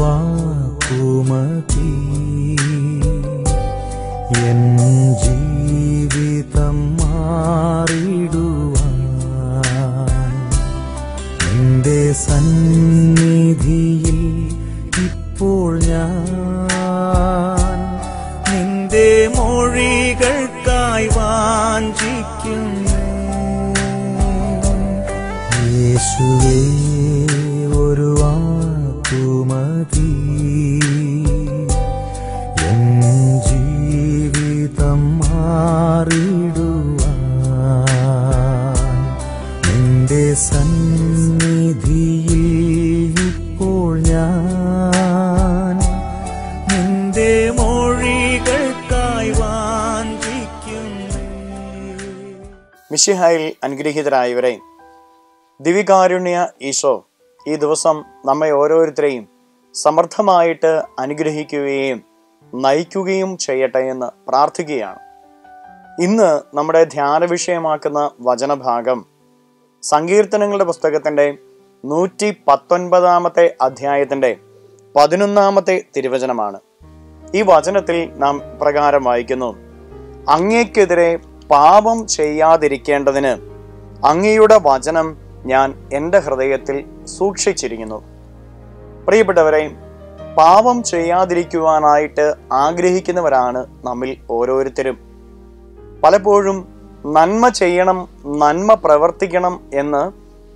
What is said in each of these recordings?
വാക്കുമതി N ജീവിതം സന്നിധിയിൽ ഇപ്പോൾ ഞാൻ വാഞ്ചിക്കുന്നു. യേശുവേ എൻ സന്നിധിയിൽ ഇപ്പോൾ ഞാൻ മിഷിഹായിൽ അനുഗ്രഹീതരായവരെ ദിവികാരുണ്യ ഈശോ ഈ ദിവസം നമ്മെ ഓരോരുത്തരെയും സമർത്ഥമായിട്ട് അനുഗ്രഹിക്കുകയും നയിക്കുകയും ചെയ്യട്ടെ എന്ന് പ്രാർത്ഥിക്കുകയാണ്. ഇന്ന് നമ്മുടെ ധ്യാന വിഷയമാക്കുന്ന വചനഭാഗം സങ്കീർത്തനങ്ങളുടെ പുസ്തകത്തിന്റെ നൂറ്റി പത്തൊൻപതാമത്തെ അധ്യായത്തിന്റെ പതിനൊന്നാമത്തെ തിരുവചനമാണ്. ഈ വചനത്തിൽ നാം പ്രകാരം വായിക്കുന്നു അങ്ങേക്കെതിരെ പാപം ചെയ്യാതിരിക്കേണ്ടതിന് അങ്ങയുടെ വചനം ഞാൻ എന്റെ ഹൃദയത്തിൽ സൂക്ഷിച്ചിരിക്കുന്നു. പ്രിയപ്പെട്ടവരെ പാപം ചെയ്യാതിരിക്കുവാനായിട്ട് ആഗ്രഹിക്കുന്നവരാണ് നമ്മിൽ ഓരോരുത്തരും. പലപ്പോഴും നന്മ ചെയ്യണം നന്മ പ്രവർത്തിക്കണം എന്ന്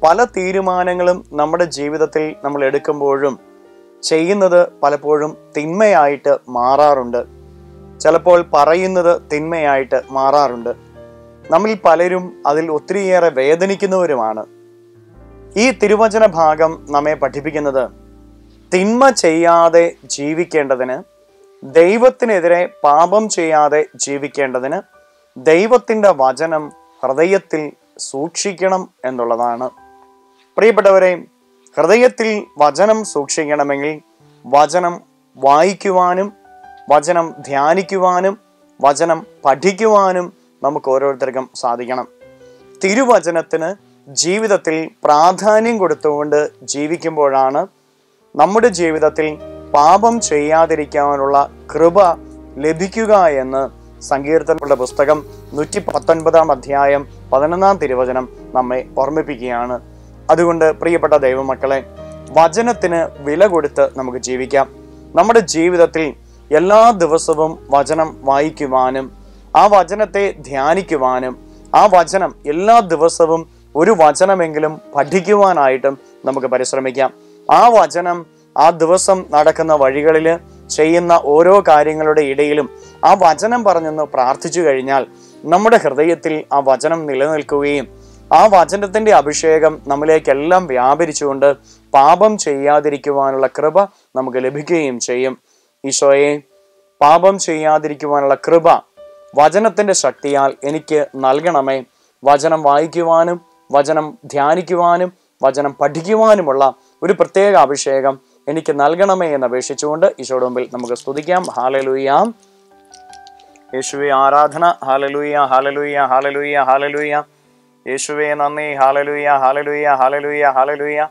പല തീരുമാനങ്ങളും നമ്മുടെ ജീവിതത്തിൽ നമ്മൾ എടുക്കുമ്പോഴും ചെയ്യുന്നത് പലപ്പോഴും തിന്മയായിട്ട് മാറാറുണ്ട്. ചിലപ്പോൾ പറയുന്നത് തിന്മയായിട്ട് മാറാറുണ്ട്. നമ്മിൽ പലരും അതിൽ ഒത്തിരിയേറെ വേദനിക്കുന്നവരുമാണ്. ഈ തിരുവചന ഭാഗം നമ്മെ പഠിപ്പിക്കുന്നത് തിന്മ ചെയ്യാതെ ജീവിക്കേണ്ടതിന് ദൈവത്തിനെതിരെ പാപം ചെയ്യാതെ ജീവിക്കേണ്ടതിന് ദൈവത്തിന്റെ വചനം ഹൃദയത്തിൽ സൂക്ഷിക്കണം എന്നുള്ളതാണ്. പ്രിയപ്പെട്ടവരെ ഹൃദയത്തിൽ വചനം സൂക്ഷിക്കണമെങ്കിൽ വചനം വായിക്കുവാനും വചനം ധ്യാനിക്കുവാനും വചനം പഠിക്കുവാനും നമുക്ക് ഓരോരുത്തർക്കും സാധിക്കണം. തിരുവചനത്തിന് ജീവിതത്തിൽ പ്രാധാന്യം കൊടുത്തുകൊണ്ട് ജീവിക്കുമ്പോഴാണ് നമ്മുടെ ജീവിതത്തിൽ പാപം ചെയ്യാതിരിക്കാനുള്ള കൃപ ലഭിക്കുക എന്ന് സങ്കീർത്തനങ്ങളുടെ പുസ്തകം നൂറ്റി പത്തൊൻപതാം അധ്യായം പതിനൊന്നാം തിരുവചനം നമ്മെ ഓർമ്മിപ്പിക്കുകയാണ്. അതുകൊണ്ട് പ്രിയപ്പെട്ട ദൈവമക്കളെ വചനത്തിന് വില കൊടുത്ത് നമുക്ക് ജീവിക്കാം. നമ്മുടെ ജീവിതത്തിൽ എല്ലാ ദിവസവും വചനം വായിക്കുവാനും ആ വചനത്തെ ധ്യാനിക്കുവാനും ആ വചനം എല്ലാ ദിവസവും ഒരു വചനമെങ്കിലും പഠിക്കുവാനായിട്ടും നമുക്ക് പരിശ്രമിക്കാം. ആ വചനം ആ ദിവസം നടക്കുന്ന വഴികളിൽ ചെയ്യുന്ന ഓരോ കാര്യങ്ങളുടെ ഇടയിലും ആ വചനം പറഞ്ഞെന്ന് പ്രാർത്ഥിച്ചു കഴിഞ്ഞാൽ നമ്മുടെ ഹൃദയത്തിൽ ആ വചനം നിലനിൽക്കുകയും ആ വചനത്തിന്റെ അഭിഷേകം നമ്മിലേക്കെല്ലാം വ്യാപരിച്ചുകൊണ്ട് പാപം ചെയ്യാതിരിക്കുവാനുള്ള കൃപ നമുക്ക് ലഭിക്കുകയും ചെയ്യും. ഈശോയെ പാപം ചെയ്യാതിരിക്കുവാനുള്ള കൃപ വചനത്തിന്റെ ശക്തിയാൽ എനിക്ക് നൽകണമേ. വചനം വായിക്കുവാനും വചനം ധ്യാനിക്കുവാനും വചനം പഠിക്കുവാനുമുള്ള ഒരു പ്രത്യേക അഭിഷേകം എനിക്ക് നൽകണമേ എന്ന് അപേക്ഷിച്ചുകൊണ്ട് ഈശോയുടെ മുമ്പിൽ നമുക്ക് സ്തുതിക്കാം. ഹാലലുയാം യേശുവെ ആരാധന. ഹാലലുയ ഹാലലുയ ഹാലലുയ ഹാലലുയ യേശുവെ നന്ദി. ഹാലലുയ ഹാലലുയ ഹാലലുയ ഹാലലുയ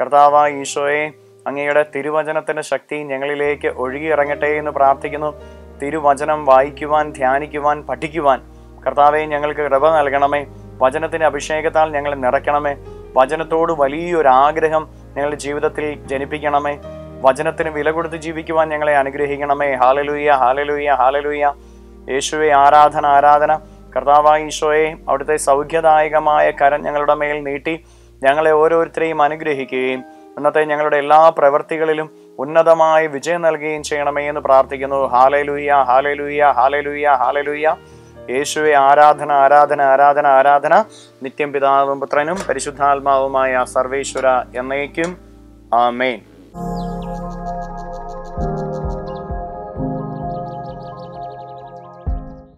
കർത്താവ ഈശോയെ അങ്ങയുടെ തിരുവചനത്തിന്റെ ശക്തി ഞങ്ങളിലേക്ക് ഒഴുകിയിറങ്ങട്ടെ എന്ന് പ്രാർത്ഥിക്കുന്നു. തിരുവചനം വായിക്കുവാൻ ധ്യാനിക്കുവാൻ പഠിക്കുവാൻ കർത്താവെ ഞങ്ങൾക്ക് കൃപ നൽകണമേ. വചനത്തിന്റെ അഭിഷേകത്താൽ ഞങ്ങളെ നിറയ്ക്കണമേ. വചനത്തോട് വലിയൊരു ആഗ്രഹം ഞങ്ങളുടെ ജീവിതത്തിൽ ജനിപ്പിക്കണമേ. വചനത്തിന് വില കൊടുത്ത് ജീവിക്കുവാൻ ഞങ്ങളെ അനുഗ്രഹിക്കണമേ. Hallelujah hallelujah hallelujah. യേശുവെ ആരാധന ആരാധന. കർത്താവായ ഈശോയെ അവിടുത്തെ സൗഖ്യദായകമായ കരം ഞങ്ങളുടെ മേൽ നീട്ടി ഞങ്ങളെ ഓരോരുത്തരെയും അനുഗ്രഹിക്കുകയും ഇന്നത്തെ ഞങ്ങളുടെ എല്ലാ പ്രവൃത്തികളിലും ഉന്നതമായ വിജയം നൽകുകയും ചെയ്യണമേ എന്ന് പ്രാർത്ഥിക്കുന്നു. Hallelujah hallelujah hallelujah hallelujah. യേശുവെ ആരാധന ആരാധന ആരാധന ആരാധന. നിത്യം പിതാവും പുത്രനും പരിശുദ്ധാത്മാവുമായ സർവേശ്വര എന്നേക്കും. ആ ആമേൻ.